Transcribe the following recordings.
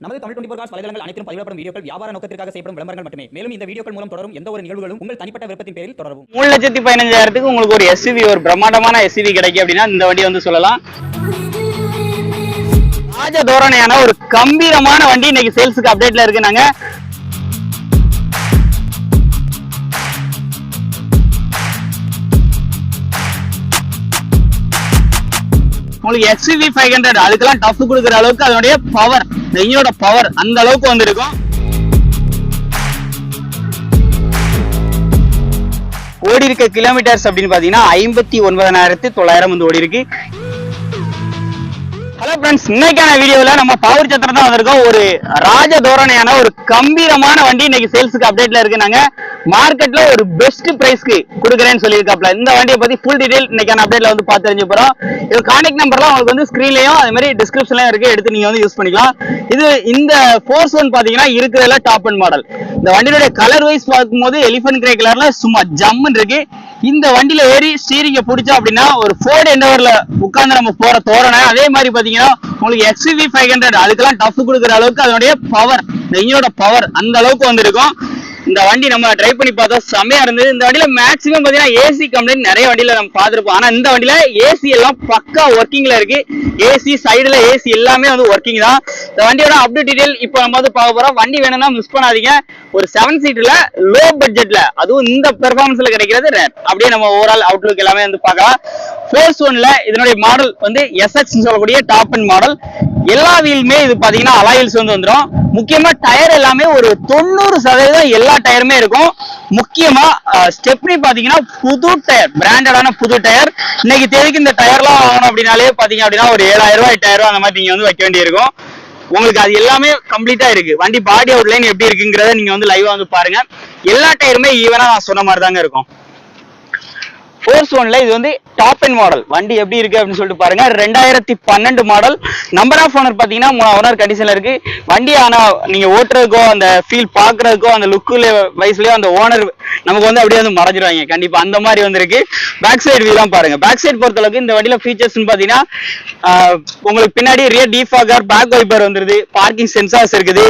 நமது Tamil twenty four cos வலைதளங்கள் அனைத்தும் பதிவிடப்படும் வீடியோக்கள் வியாபார நோக்கத்திற்காக செய்யப்படும் விளம்பரங்கள் மட்டுமே. மேலும் இந்த வீடியோக்கள் மூலம் தொடரும் எந்த ஒரு நிகழ்வுகளும் உங்கள் தனிப்பட்ட விருப்பத்தின் பேரில் தொடரும் மூணு லட்சத்தி பதினஞ்சாயிரத்துக்கு உங்களுக்கு ஒரு எஸ்யூவி ஒரு பிரம்மாண்டமான எஸ்யூவி கிடைக்கும் அப்படின்னா இந்த வண்டி வந்து சொல்லலாம். ராஜ தோரணையான ஒரு கம்பீரமான வண்டி இன்னைக்கு சேல்ஸுக்கு அப்டேட்ல இருக்கு நாங்க உங்களுக்கு எஸ்யூவி ஃபைவ் ஹண்ட்ரட் அதுக்கெல்லாம் டஃப் கொடுக்குற அளவுக்கு அதனுடைய பவர் நெய்யோட பவர் அந்த அளவுக்கு வந்திருக்கும். ஓடி இருக்க கிலோமீட்டர்ஸ் அப்படின்னு பாத்தீங்கன்னா ஐம்பத்தி ஒன்பதனாயிரத்தி தொள்ளாயிரம் வந்து ஓடி இருக்கு ஹலோ ஃப்ரெண்ட்ஸ் இன்னைக்கான வீடியோல நம்ம பவர் சத்திரம் தான் வந்திருக்கோம். ஒரு ராஜ தோரணையான ஒரு கம்பீரமான வண்டி இன்னைக்கு சேல்ஸுக்கு அப்டேட்ல இருக்கு நாங்க மார்க்கெட்ல ஒரு பெஸ்ட் பிரைஸ்க்கு கொடுக்குறேன்னு சொல்லியிருக்காப்ல. இந்த வண்டியை பத்தி ஃபுல் டீடைல் இன்னைக்கான அப்டேட்ல வந்து பார்த்து தெரிஞ்சு போறோம். இது கான்டாக்ட் நம்பர்லாம் உங்களுக்கு வந்து ஸ்கிரீன்லயும் அதே மாதிரி டிஸ்கிரிப்ஷன்லயும் இருக்கு. எடுத்து நீங்க வந்து யூஸ் பண்ணிக்கலாம். இது இந்த ஃபோர்ஸ் ஒன் பாத்தீங்கன்னா இருக்கிறதுல டாப் அண்ட் மாடல் இந்த வண்டியோட கலர் வைஸ் பார்க்கும்போது எலிஃபென்ட் கிரே கலர்ல சும்மா ஜம்முன்னு இருக்கு. இந்த வண்டியில ஏறி ஸ்டீரிங்க பிடிச்சோம் அப்படின்னா ஒரு ஃபோர்டு எண்டவர்ல உட்கார்ந்து நம்ம போற தோரணை. அதே மாதிரி பாத்தீங்கன்னா உங்களுக்கு எக்ஸ்வி ஃபைவ் ஹண்ட்ரட் அதுக்கெல்லாம் டஃப் கொடுக்குற அளவுக்கு அதனுடைய பவர் இந்த இன்ஜினோட பவர் அந்த அளவுக்கு வந்திருக்கும். இந்த வண்டி நம்ம ட்ரை பண்ணி பார்த்தோம் செம்மையா இருந்தது. இந்த வண்டியில மேக்ஸிமம் பாத்தீங்கன்னா ஏசி கம்ப்ளைண்ட் நிறைய வண்டியில நம்ம பாத்துருப்போம் ஆனா இந்த வண்டியில ஏசி எல்லாம் பக்கா ஒர்க்கிங்ல இருக்கு. ஏசி சைடுல ஏசி எல்லாமே வந்து ஒர்க்கிங் தான். இந்த வண்டியோட அப்டேட் டீடைல் இப்போ நம்ம வந்து பார்க்க போறோம். வண்டி வேணும்னா மிஸ் பண்ணாதீங்க. ஒரு செவன் சீட்ல லோ பட்ஜெட்ல அதுவும் இந்த பெர்ஃபார்மன்ஸ்ல கிடைக்கிறது ரேர் அப்படியே நம்ம ஓவரால் அவுட்லுக் எல்லாமே வந்து பார்க்கலாம். ஃபோர்ஸ் ஒன்ல இதனுடைய மாடல் வந்து எஸ்எக்ஸ் சொல்லக்கூடிய டாப் அண்ட் மாடல் எல்லா வீலுமே இது பாத்தீங்கன்னா அலாயில்ஸ் வந்து வந்துடும் முக்கியமா டயர் எல்லாமே ஒரு தொண்ணூறு சதவீதம் எல்லா டயருமே இருக்கும். முக்கியமா ஸ்டெப்னி பாத்தீங்கன்னா புது டயர் பிராண்டடான புது டயர் இன்னைக்கு தேதிக்கு இந்த டயர்லாம் வாங்கணும் அப்படின்னாலே பாத்தீங்க அப்படின்னா ஒரு ஏழாயிரம் ரூபாய் டயரும் அந்த மாதிரி நீங்க வந்து வைக்க வேண்டியிருக்கும். உங்களுக்கு அது எல்லாமே கம்ப்ளீட்டா இருக்கு. வண்டி பாடி அவுட் லைன் எப்படி இருக்குங்கிறத நீங்க வந்து லைவா வந்து பாருங்க. எல்லா டயருமே ஈவனா நான் சொன்ன மாதிரி தாங்க இருக்கும். ஃபோர்ஸ் ஒன்ல இது வந்து டாப் அண்ட் மாடல் வண்டி எப்படி இருக்கு அப்படின்னு சொல்லிட்டு பாருங்க. ரெண்டாயிரத்தி பன்னெண்டு மாடல் நம்பர் ஆஃப் ஓனர் பாத்தீங்கன்னா ஓனர் கண்டிஷன்ல இருக்கு. வண்டி ஆனா நீங்க ஓட்டுறதுக்கோ அந்த ஃபீல் பாக்குறதுக்கோ அந்த லுக்குல வயசுலயோ அந்த ஓனர் நமக்கு வந்து அப்படியே வந்து மறைஞ்சிருவாங்க. கண்டிப்பா அந்த மாதிரி வந்துருக்கு பேக் சைடு வியூலாம் பாருங்க. பேக் சைடு பொறுத்த அளவுக்கு இந்த வண்டியில ஃபீச்சர்ஸ் பாத்தீங்கன்னா உங்களுக்கு பின்னாடி ரியர் டீஃபாகர் பேக் வைப்பர் வந்துருது. பார்க்கிங் சென்சார்ஸ் இருக்குது.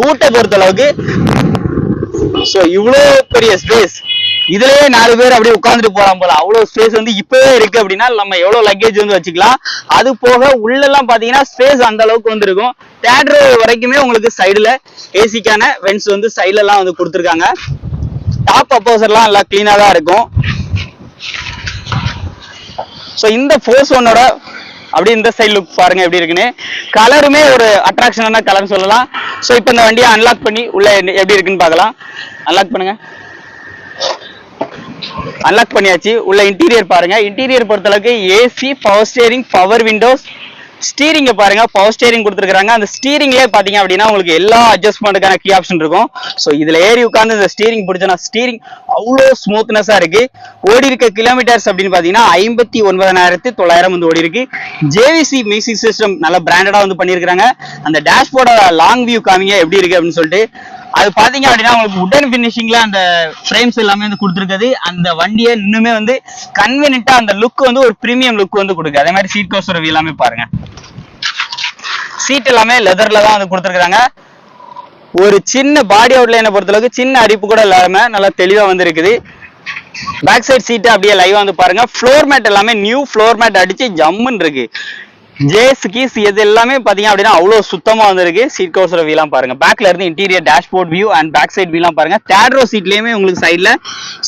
பூட்டை பொறுத்த அளவுக்கு சோ இவ்வளோ பெரிய ஸ்பேஸ் இதுலயே நாலு பேர் அப்படியே உட்கார்ந்துட்டு போலாம் போல. அவ்வளவு ஸ்பேஸ் வந்து இப்பவே இருக்கு அப்படின்னா நம்ம எவ்வளவு லக்கேஜ் வந்து வச்சுக்கலாம். அது போக உள்ள எல்லாம் பாத்தீங்கன்னா ஸ்பேஸ் அந்த அளவுக்கு வந்திருக்கும். தேட்டர் வரைக்குமே உங்களுக்கு சைடுல ஏசிக்கான வென்ஸ் வந்து சைடுல எல்லாம் வந்து கொடுத்துருக்காங்க. டாப் அப்போசர்லாம் எல்லாம் கிளீனா தான் இருக்கும். ஸோ இந்த ஃபோர்ஸ் ஒன்னோட அப்படியே இந்த சைடு லுக் பாருங்க எப்படி இருக்குன்னு. கலருமே ஒரு அட்ராக்ஷனான கலர் சொல்லலாம். ஸோ இப்போ இந்த வண்டியை அன்லாக் பண்ணி உள்ள என்ன- எப்படி இருக்குன்னு பார்க்கலாம். அன்லாக் பண்ணுங்க. அன்லாக் பண்ணியாச்சு. உள்ள இன்டீரியர் பாருங்க. இன்டீரியர் பொறுத்தளவுக்கு AC power steering power windows ஸ்டீரிங்க பாருங்க. பவர் ஸ்டீரிங் கொடுத்துருக்காங்க அந்த ஸ்டீரிங்லேயே பாத்தீங்க அப்படின்னா உங்களுக்கு எல்லா அட்ஜஸ்ட்மெண்ட்டுக்கான கீ ஆப்ஷன் இருக்கும். ஸோ இதுல ஏறி உட்காந்து இந்த ஸ்டீரிங் பிடிச்சோன்னா ஸ்டீரிங் அவ்வளோ ஸ்மூத்னஸா இருக்கு. ஓடி இருக்க கிலோமீட்டர்ஸ் அப்படின்னு பாத்தீங்கன்னா ஐம்பத்தி ஒன்பதாயிரத்தி தொள்ளாயிரம் வந்து ஓடி இருக்கு. ஜேவிசி மியூசிக் சிஸ்டம் நல்ல பிராண்டடா வந்து பண்ணியிருக்காங்க அந்த டேஷ்போர்டோட லாங் வியூ காமிங்க. எப்படி இருக்கு அப்படின்னு சொல்லிட்டு அது பாத்தீங்க அப்படின்னா உங்களுக்கு உடன் பினிஷிங்ல அந்த ஃப்ரேம்ஸ் எல்லாமே வந்து கொடுத்துருக்குது. அந்த வண்டியை இன்னுமே வந்து கன்வீனியன்ட்டா அந்த லுக் வந்து ஒரு பிரீமியம் லுக் வந்து கொடுக்கு அதே மாதிரி சீட் கோஸ்டர் எல்லாமே பாருங்க. சீட் எல்லாமே லெதர்ல தான் வந்து கொடுத்துருக்காங்க ஒரு சின்ன பாடி அவுட்லைனை பொறுத்தளவுக்கு சின்ன அரிப்பு கூட இல்லாம நல்லா தெளிவா வந்து இருக்குது பேக் சைடு சீட்டு அப்படியே லைவா வந்து பாருங்க. ஃப்ளோர் மேட் எல்லாமே நியூ ஃப்ளோர் மேட் அடிச்சு ஜம்முன்னு இருக்கு. ஜேஸ் கீஸ் இது எல்லாமே பாத்தீங்க அப்படின்னா அவ்வளவு சுத்தமா வந்திருக்கு. சீட் கவர்ஸோட வியூலாம் பாருங்க. பேக்ல இருந்து interior dashboard view and back side வீலாம் பாருங்க. தேட்ரோ சீட்லயுமே உங்களுக்கு சைடுல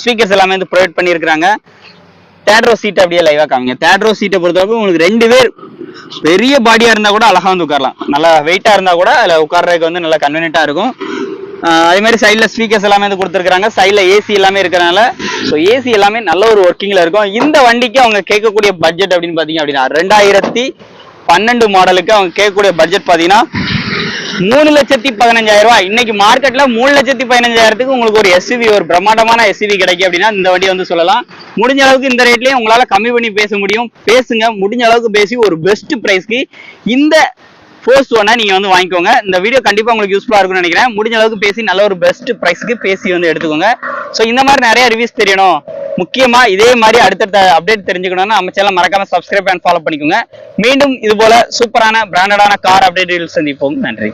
ஸ்பீக்கர்ஸ் எல்லாமே வந்து ப்ரொவைட் பண்ணியிருக்காங்க தேட்ரோ சீட் அப்படியே லைவா காமிங்க. தேட்ரோ சீட்டை பொறுத்தவரைக்கும் உங்களுக்கு ரெண்டு பேர் பெரிய பாடியா இருந்தா கூட அழகா வந்து உட்காரலாம். நல்லா வெயிட்டா இருந்தா கூட அதுல உட்கார்றதுக்கு வந்து நல்லா கன்வீனியன்ட்டா இருக்கும். அதே மாதிரி சைடில் ஸ்பீக்கர்ஸ் எல்லாமே வந்து கொடுத்துருக்காங்க சைடில் ஏசி எல்லாமே இருக்கிறனால ஸோ ஏசி எல்லாமே நல்ல ஒரு ஒர்க்கிங்கில் இருக்கும். இந்த வண்டிக்கு அவங்க கேட்கக்கூடிய பட்ஜெட் அப்படின்னு பார்த்தீங்க அப்படின்னா ரெண்டாயிரத்தி பன்னெண்டு மாடலுக்கு அவங்க கேட்கக்கூடிய பட்ஜெட் பார்த்தீங்கன்னா மூணு லட்சத்தி பதினஞ்சாயிரம் ரூபாய். இன்னைக்கு மார்க்கெட்ல மூணு லட்சத்தி பதினஞ்சாயிரத்துக்கு உங்களுக்கு ஒரு எஸ்யூவி ஒரு பிரம்மாண்டமான எஸ்யூவி கிடைக்கும் அப்படின்னா இந்த வண்டி வந்து சொல்லலாம். முடிஞ்ச அளவுக்கு இந்த ரேட்லயே உங்களால கம்மி பண்ணி பேச முடியும். பேசுங்க. முடிஞ்ச அளவுக்கு பேசி ஒரு பெஸ்ட் பிரைஸ்க்கு இந்த ஃபோர்ஸ் ஒன்னா நீங்க வந்து வாங்கிக்கோங்க. இந்த வீடியோ கண்டிப்பா உங்களுக்கு யூஸ்ஃபுல்லா இருக்கும்னு நினைக்கிறேன். முடிஞ்ச அளவுக்கு பேசி நல்ல ஒரு பெஸ்ட் பிரைஸ்க்கு பேசி வந்து எடுத்துக்கோங்க. ஸோ இந்த மாதிரி நிறைய ரிவ்யூஸ் தெரியணும். முக்கியமா இதே மாதிரி அடுத்தடுத்த அப்டேட் தெரிஞ்சுக்கணும்னா நம்ம சேனல் மறக்காம சப்ஸ்கிரைப் அண்ட் ஃபாலோ பண்ணிக்கோங்க. மீண்டும் இது போல சூப்பரான பிராண்டடான கார் அப்டேட் சந்திப்போம். நன்றி.